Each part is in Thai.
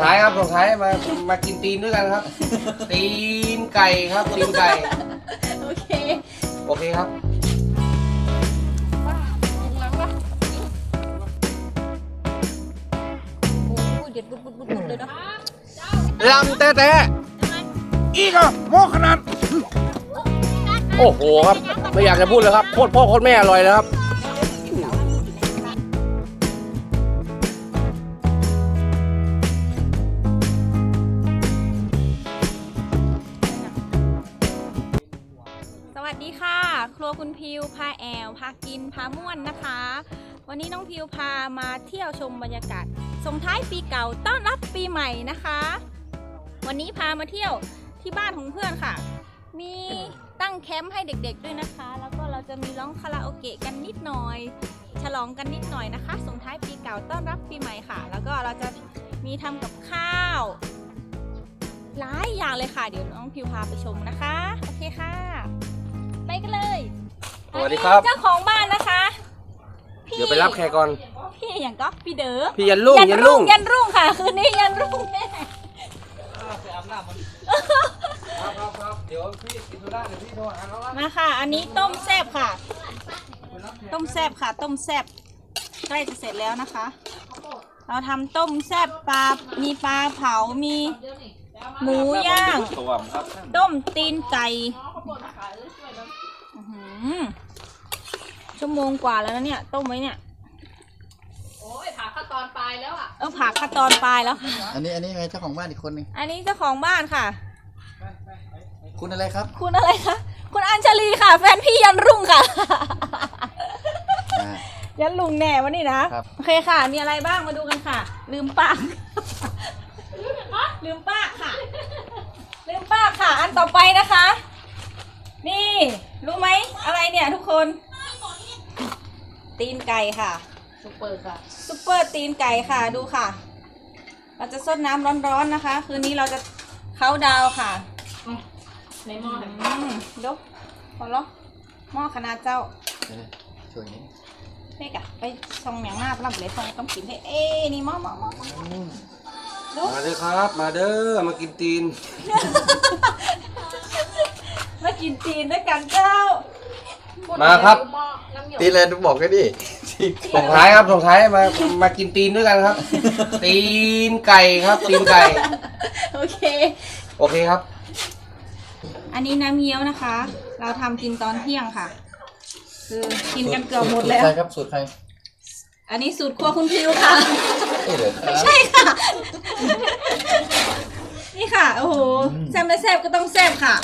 ท้ายครับส่งท้ายมามากินตีนด้วยกันครับ ตีนไก่ครับตีนไก่ โอเคโอเคครับ โอ้ยเด็ดบุดบุดบุดบุดเลยเนาะลำแต่แต่อีกอะโมขนาด โอ้โหครับ ไม่อยากจะพูดเลยครับ โคตรพ่อโคตรแม่อร่อยเลยครับ พิวพาแอลพากินพาม่วนนะคะ วันนี้น้องพิวพามาเที่ยวชมบรรยากาศส่งท้ายปีเก่าต้อนรับปีใหม่นะคะ วันนี้พามาเที่ยวที่บ้านของเพื่อนค่ะ มีตั้งแคมป์ให้เด็กๆด้วยนะคะ แล้วก็เราจะมีร้องคาราโอเกะกันนิดหน่อย ฉลองกันนิดหน่อยนะคะ ส่งท้ายปีเก่าต้อนรับปีใหม่ค่ะ แล้วก็เราจะมีทำกับข้าวหลายอย่างเลยค่ะ เดี๋ยวน้องพิวพาไปชมนะคะ โอเคค่ะ ไปกันเลย สวัสดีครับอันนี้เจ้าของบ้านนะคะพี่เดี๋ยวไปรับแขกก่อน พี่อย่างก็พี่เด๋อพี่ยันลุ่งยันลุ่งยันรุ่งค่ะ คืนนี้ยันรุ่งแน่ครับครับครับเดี๋ยวพี่กินธุระเดี๋ยวพี่โทรหาเขาว่ามาค่ะ อันนี้ต้มแซบค่ะ ต้มแซบค่ะ ต้มแซบใกล้จะเสร็จแล้วนะคะ เราทำต้มแซบปลา มีปลาเผา มีหมูย่างตัวครับต้มตีนไก่อื้อหือ ชั่วโมงกว่าแล้วนะเนี่ยต้มไว้เนี่ยโอ้ยผ่าขั้นตอนปลายแล้วอะเออผักขั้นตอนปลายแล้วค่ะ อันนี้อันนี้ไงเจ้าของบ้านอีกคนหนึงอันนี้เจ้าของบ้านค่ะ คุณอะไรครับคุณอะไรคะคุณอัญชลีค่ะ แฟนพี่ยันรุ่งค่ะ อ่า ยันลุงแน่วันนี้นะครับ โอเคค่ะ มีอะไรบ้างมาดูกันค่ะ ลืมปาก ลืมปากค่ะ ลืมปากค่ะ อันต่อไปนะคะ นี่ รู้ไหมอะไรเนี่ยทุกคน ตีนไก่ค่ะซุปเปอร์ค่ะซุปเปอร์ตีนไก่ค่ะดูค่ะ เราจะซดน้ำร้อนๆนะคะ คืนนี้เราจะเขาน์ดาวน์ค่ะในหม้ออืมดูพอแล้วหม้อขนาดเจ้าเดี๋ยวๆช่วยนี้เพ่กะไปส่งอย่างหน้าปลับเลยส่งต้องกินให้เอ้นี่หม้อหม้อหม้ออืมมาเด้อครับ มาเด้อมากินตีน มากินจีนด้วยกันเจ้า มาครับหม้อน้ำหยด ตีเลยบอกกันดิส่งท้ายครับส่งท้ายมามากินตีนด้วยกันครับ ตีนไก่ครับตีนไก่ โอเค โอเคครับ อันนี้น้ำเงี้ยวนะคะ เราทำกินตอนเที่ยงค่ะ คือกินกันเกือบหมดแล้วสูตรใครครับสูตรใคร อันนี้สูตรครัวคุณพิวค่ะนี่เลยใช่ค่ะ นี่ค่ะ โอ้โหแซมและแซบก็ต้องแซบค่ะ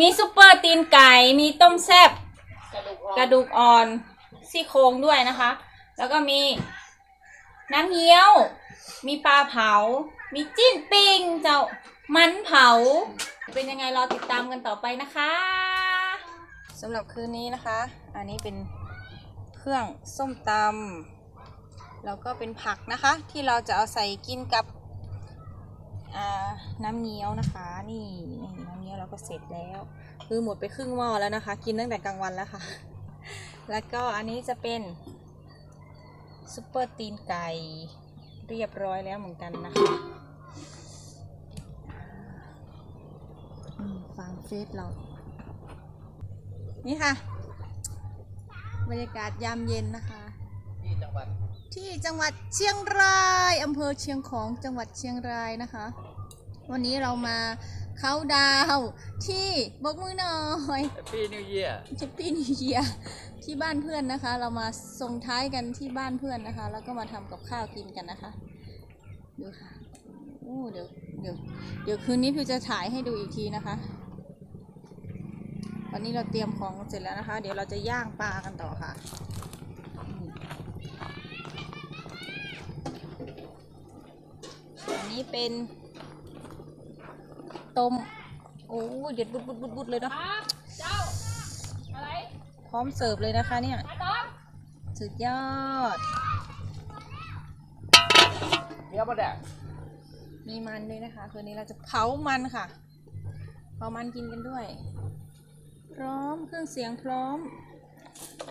มีซุปเปอร์ตีนไก่ มีต้มแซบกระดูกอ่อนกระดูกอ่อนซี่โครงด้วยนะคะ แล้วก็มีน้ำเงี้ยว มีปลาเผา มีจิ้นปิงเจ้ามันเผา เป็นยังไงรอติดตามกันต่อไปนะคะสำหรับคืนนี้นะคะ อันนี้เป็นเครื่องส้มตำแล้วก็เป็นผักนะคะ ที่เราจะเอาใส่กินกับอ่า น้ำเงี้ยวนะคะ นี่นี่น้ำเงี้ยวเราก็เสร็จแล้ว คือหมดไปครึ่งหม้อแล้วนะคะ กินตั้งแต่กลางวันแล้วค่ะ แล้วก็อันนี้จะเป็นซุปเปอร์ตีนไก่เรียบร้อยแล้วเหมือนกันนะคะฟังเฟซเรา นี่ค่ะ บรรยากาศยามเย็นนะคะ วัดที่จังหวัดเชียงรายอำเภอเชียงของจังหวัดเชียงรายนะคะ วันนี้เรามาเขาน์ดาวน์ที่บกมือหน่อยปีนิวเยียร์แฮปปี้นิวเยียที่บ้านเพื่อนนะคะ เรามาส่งท้ายกันที่บ้านเพื่อนนะคะ แล้วก็มาทำกับข้าวกินกันนะคะดูค่ะโอ้เดี๋ยวเดี๋ยวเดี๋ยวคืนนี้พิวจะถ่ายให้ดูอีกทีนะคะวันนี้เราเตรียมของเสร็จแล้วนะคะ เดี๋ยวเราจะย่างปลากันต่อค่ะ นนี้เป็นต้มโอ้ยเด็ดบุดบุดบุดบุดเลยเนาะมาเจ้าอะไรพร้อมเสิร์ฟเลยนะคะเนี่ยมาต้องสุดยอดเดี๋ยวมาแดกมีมันด้วยนะคะ คืนนี้เราจะเผามันค่ะ เผามันกินกันด้วย พร้อมเครื่องเสียงพร้อม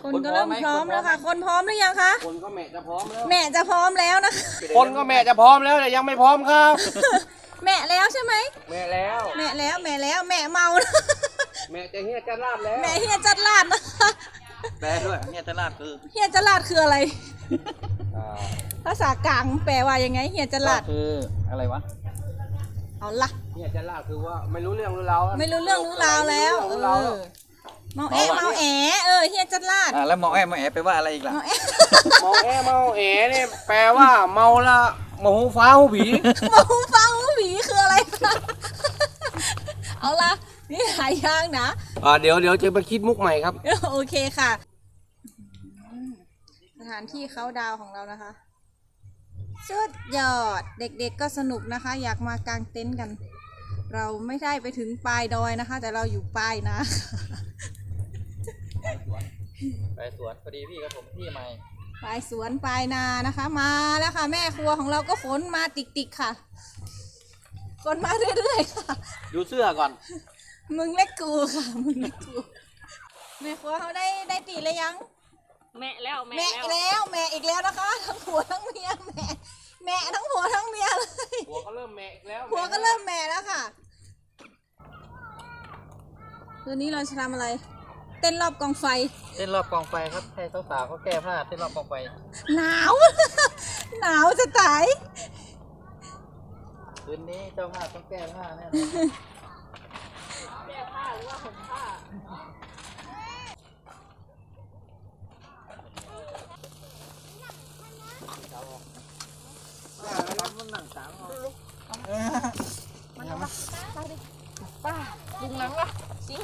คนก็เริ่มพร้อมแล้วค่ะ คนพร้อมหรือยังคะคนก็แม่จะพร้อมแล้วแม่จะพร้อมแล้วนะคะ คนก็แม่จะพร้อมแล้วแต่ยังไม่พร้อมครับ แม่แล้วใช่ไหมแม่แล้ว แม่แล้วแม่แล้วแม่เมานะแม่จะเฮียจะลาดแล้วแม่เฮียจัดลาดนะคะแปลด้วยเนี่ยตลาดคือเฮียจัดลาดคืออะไร อ่าภาษากลางแปลว่ายังไงเฮียจัดลาดคืออะไรวะเอาละเฮียจะลาดคือว่าไม่รู้เรื่องรู้ราวอะไม่รู้เรื่องรู้ราวแล้วไม่เอรู้เรื่องรู้ราวอ เมาแอะเมาแอะเออเฮียจัดลาดอ่าแล้วหมอแอบหมอแอบไปว่าอะไรอีกล่ะเมาแอะเมาแอเมาเอ๋เนี่ยแปลว่าเมาละโมโหฟ้าหูผีเมาฟังหูผีคืออะไรคะเอาละนี่หายยากนะ อ่าเดี๋ยวเดี๋ยวจะไปคิดมุกใหม่ครับ โอเคค่ะอืมสถานที่เขาดาวน์ของเรานะคะสุดยอด เด็กๆก็สนุกนะคะ อยากมากางเต็นท์กัน เราไม่ได้ไปถึงปลายดอยนะคะ แต่เราอยู่ปลายนะ ไปสวนพอดีพี่กับผมที่ใหม่ ปลายสวนปลายนานะคะ มาแล้วค่ะ แม่ครัวของเราก็ขนมาติกๆค่ะขนมาเรื่อยๆค่ะ ดูเสื้อก่อน มึงเล็กกูค่ะ มึงเล็กกูแม่ครัวเขาได้ได้ตีเลยยัง แม่แล้วแม่แม่แล้วอีกแล้วแม่อีกแล้วนะคะ ทั้งผัวทั้งเมียแม่แม่ทั้งผัวทั้งเมียเลยหัวก็เริ่มแม่อีกแล้วผัวก็เริ่มแม่แล้วค่ะคืนนี้เราจะทำอะไร เต้นรอบกองไฟ เต้นรอบกองไฟครับให้สาวๆเขาแก้ผ้าเต้นรอบกองไฟ หนาว หนาวจะตาย คืนนี้เจ้าภาพต้องแก้ผ้าแน่นอน แก้ผ้าหรือว่าห่มผ้า ป้าลุงนังละชิง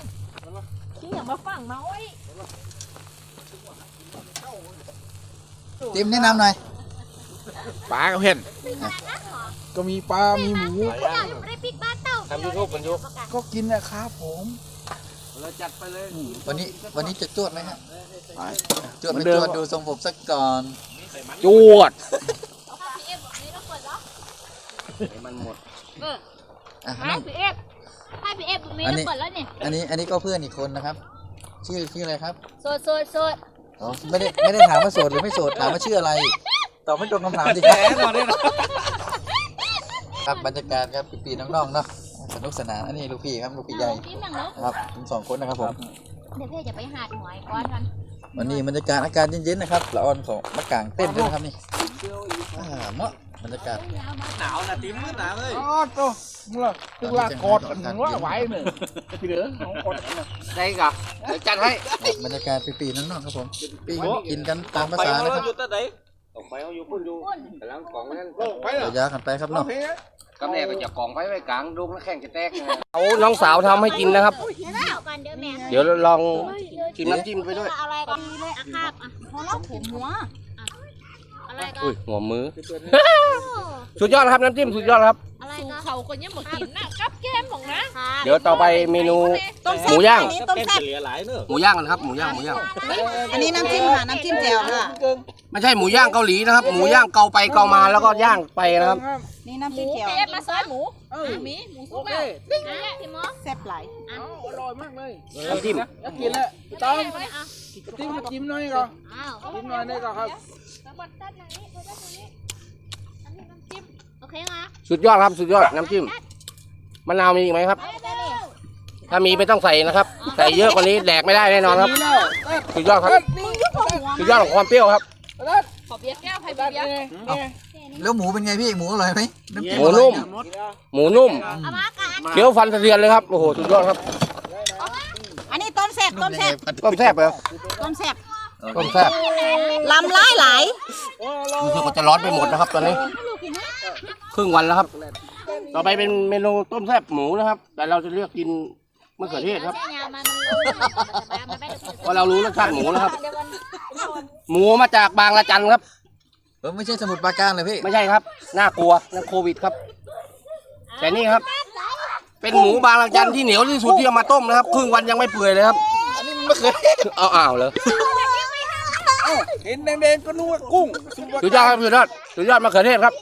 ชิงอย่ามาฟังเมาไอ้ ติ มแนะนำหน่อยปลากับเห็นก็มีปลา มีหมู ทำยูทูบกันยุก็กินนะครับผมเราจัดไปเลย วันนี้วันนี้จะจวดไหมครับจวดไม่จวดดูทรงผมสักก่อนจวดให้มันหมดอะให้พี่เอฟให้พี่เอฟมีอันนี้เปิดแล้วนี่อันนี้อันนี้ก็เพื่อนอีกคนนะครับ ชื่อชื่ออะไรครับ โสดโสดโสด อ๋อไม่ได้ไม่ได้ถามว่าโสดหรือไม่โสดถามว่าชื่ออะไรตอบไม่ตรงคำถามดิครับครับบรรยากาศครับปีๆน้องๆเนาะสนุกสนานอันนี้ลูกพี่ครับลูกพี่ใหญ่จิ้มอย่างเนาะครับทั้งสองคนนะครับผม เดี๋ยวพี่จะไปหาดหอยก้อนกันวันนี้บรรยากาศอากาศเย็นๆนะครับละออนของมะกางเต้นด้วยนะครับนี่อ่าเหมาะ บรรยากาศอ๋อโตมึงล่ะตึกลากอดกันมึงว่าไหวหนึ่งพี่เหลือของกอดกันน่ะได้กับเดี๋ยวจัดให้บรรยากาศปีๆน้องๆครับผมปีกินกันตามภาษานะครับออกไปเขาอยู่พุ่นอยู่กำลังกล่องไว้นั่นโลกไปเหรอระยะกันไปครับโอเนาะเคก็แม่ก็จะกล่องไว้ไว้กลางดงแล้วแข่งจะแตกเอาน้องสาวทำให้กินนะครับ เดี๋ยวลองชิมน้ำจิ้มไปด้วยอะไรก่อนเลยอะครับอะพอแล้วผมหัว อะไรก่อนอุ้ยหัวมือ สุดยอดครับน้ำจิ้มสุดยอดครับ อะไรก่อนเขาคนยังบอกกินนะกับแก้มของนะเดี๋ยวต่อไปเมนูหมูย่าง อันนี้ต้มแซ่บหมูย่างกันครับหมูย่างหมูย่าง อันนี้น้ำจิ้มค่ะน้ำจิ้มแจ่วค่ะไม่ใช่หมูย่างเกาหลีนะครับ หมูย่างเกาไปเกามาแล้วก็ย่างไปนะครับ นี่น้ำหจิ้มูมแจ่วเปี๊ยบมาซอยหมูมีหมูโอสุกเคแล้วนี่พี่หมอแซ่บหลายเอาอร่อยมากเลยน้ำจิ้มอยากกินแล้วพี่ต้อมเอาจิ้มมาจิ้มหน่อยก่อนอ้าว จิ้มหน่อยนี่ก่อนครับแล้วบดด้านไหนบดด้านไหนอันนี้น้ำจิ้ม โอเคไหมสุดยอดครับสุดยอดน้ำจิ้มมะนาวมีอีกไหมครับได้เลยถ้ามีไม่ต้องใส่นะครับ ใส่เยอะกว่านี้แดกไม่ได้แน่นอนครับนี่แล้วสุดยอดครับนี่สุดยอดของความเปรี้ยวครับขอเบียร์แก้วไผ่ตัดเบียร์นี่นี่แล้วหมูเป็นไงพี่หมูอร่อยไหมน้ำจิ้หมูนุ่ม หมูนุ่มเอามากันเคี้ยวฟันสะเทือนเลยครับโอ้โหสุดยอดครับ อันนี้ต้มแซ่บนุ่ต้มมยังแซ่ไงบต้มแซ่บเหรอต้มแซ่บต้มแซ่บลำร้ายหลายรู้สึกว่าจะร้อนไปหมดนะครับตอนนี้ ครึ่งวันแล้วครับ ต่อไปเป็นเมนูต้มแซ่บหมูนะครับ แต่เราจะเลือกกินมะเขือเทศครับยาวมามันมันไม่ได้เพราะเรารู้รสชาติหมูนะครับ หมูมาจากบางละจันครับ เออไม่ใช่สมุดปราการเลยพี่ ไม่ใช่ครับ น่ากลัวนั่นโควิดครับ แต่นี่ครับ เป็นหมูบางละจันที่เหนียวที่สุดที่เอามาต้มนะครับ ครึ่งวันยังไม่เปื่อยเลยครับ อันนี้มันมะเขือเทศเอาอ้าวเลยเห็นแดงๆก็นึกว่ากุ้งสุดยอดครับสุดยอดสุดยอดมะเขือเทศครับ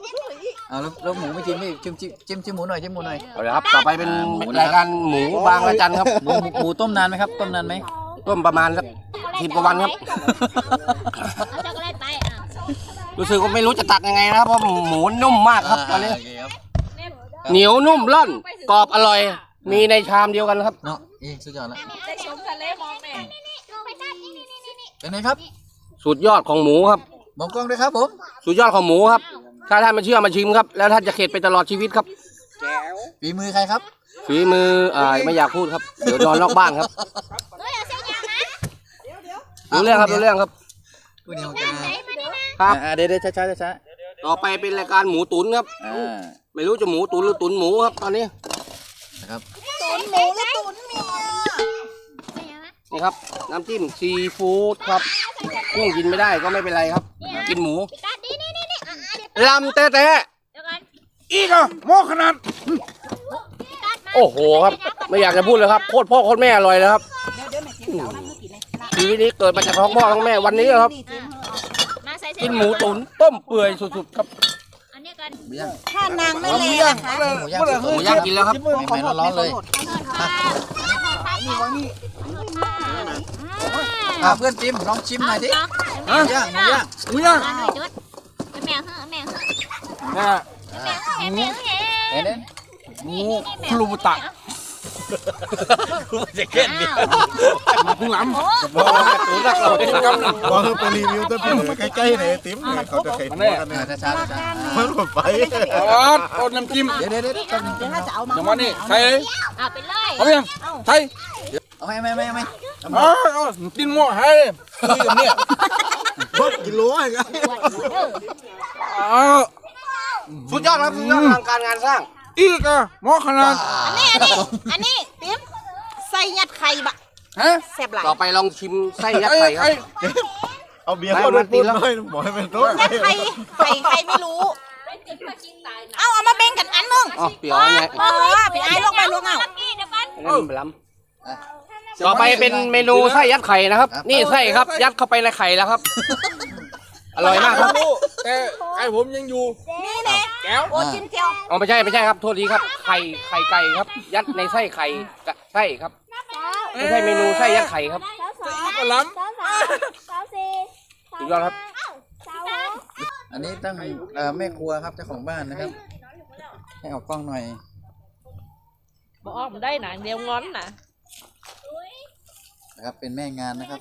เอาแล้วแล้วหมูไม่จิ้มพี่จิ้มจิ้มจิ้มจิ้มหมูหน่อยจิ้มหมูหน่อย เอาเลยครับ ต่อไปเป็นหมูนะครับ รายการหมูบางละจันครับหมูหมูหมูต้มนานไหมครับ ต้มนานไหม ต้มประมาณสักสิบกว่าวันครับ เอาช็อกโกแลตไปอะรู้สึกว่าไม่รู้จะตักยังไงนะครับเพราะหมูนุ่มมากครับตอนนี้โอเคครับ เหนียวนุ่มร่อนกรอบอร่อย มีในชามเดียวกันครับ เนาะอีสุดยอดแล้วได้ชมทะเลมองแม่เป็นไงครับ สุดยอดของหมูครับ มองกล้องด้วยครับผม สุดยอดของหมูครับ ถ้าท่านมาเชื่อมาชิมครับ แล้วท่านจะเข็ดไปตลอดชีวิตครับฝีมือใครครับ ฝีมืออ่าไม่อยากพูดครับเดี๋ยวนอนนอกบ้านครับเฮ้ยเอาเส้นยางนะรู้เรื่องครับรู้เรื่องครับผู้นี้ของการไหนมาดินะครับอ่าเดี๋ยวเดี๋ยวช้าช้าช้าต่อไปเป็นรายการหมูตุ๋นครับ อ่าไม่รู้จะหมูตุ๋นหรือตุ๋นหมูครับตอนนี้นะครับตุ๋นหมูหรือตุ๋นเมียนี่ครับ น้ำจิ้มซีฟู้ดครับกุ้งกินไม่ได้ก็ไม่เป็นไรครับ กินหมู ลำเตะเดี๋ยวกันอีกอะหมอขนาดกัดมาๆโอ้โหครับ ไม่อยากจะพูดเลยครับโคตรพ่อโคตรแม่อร่อยเลยครับชีวิตนี้เกิดมาจากท้องพ่อท้องแม่วันนี้ครับมาใส่เส้กินหมูตุ๋นต้มเปื่อยสุดๆครับอันนี้กันหมูย่างถ้านางไม่หเลมูยย่างนะคะหมูย่างหมูย่างกินแล้วครับใหม่ๆร้อนๆเลยนี่วางนี่อ่าเพื่อนจิ้มลองชิมหน่อยดิหมูย่างหมูย่างหมูย่าง นะแม่เหอะแม่เห็นเห็นหมูครูบุตะจะเก็ดดิมาพุ่งหลังตุ๋นรักเรากินกำลังว่าไปรีวิวแต่พี่ใกล้ๆในติ๊มเนี่ยเขาจะเคยพูดกันเนี่ยช้าช้าช้ามันหมดไปอ๋อต้นน้ำจิ้มเดี๋ยวเดี๋ยวเดี๋ยวแป๊บนึงจังหวะนี้ใส่เลยเอาไปเลยเอายังใส่เอาไหมไม่ไม่ไม่อ๋ออ๋อกินหม้อให้คุยกับเนี่ยบกิโลไอ้กันอ๋อ สุดยอดครับสุดยอดอลังการงานสร้าง อีกอะหมอขนาดอันนี้อันนี้อันนี้ติ๊มใส่ยัดไข่บะฮะแซ่บหลายต่อไปลองชิมไส้ยัดไอ้ไข่คไอ้รับเอาเบียร์เข้าด้วยปุ๊บเลยหมอให้เป็นต้นยัดไข่ไข่ไข่ไม่รู้เอาเอามาแบ่งกันอันหนึงอ๋อเปรี้ยวไงเออไปไอ้ลงไปลงเอาอันนั้นมันล้ำต่อไปเป็นเมนูไส้ยัดไข่นะครับ นี่ไส้ครับ ยัดเข้าไปในไข่แล้วครับอ ร่อยมากครับแต่ไอ้ผมยังอยู่นี่แน่แก้วโอ้จิ้มเจียวอ๋อไม่ใช่ไม่ใช่ครับโทษทีครับไข่ไข่ไก่ครับ ยัดในไส้ไข่กะไส้ครับไม่ใช่เมนูไส้ยัดไข่ครับก็ล้สุดยอดครับ อันนี้ตั้งเอ่อแม่ครัวครับเจ้าของบ้านนะครับ ให้ออกกล้องหน่อยบอกออกมาได้หนังเดียวงอนนะนะครับเป็นแม่งานนะครับ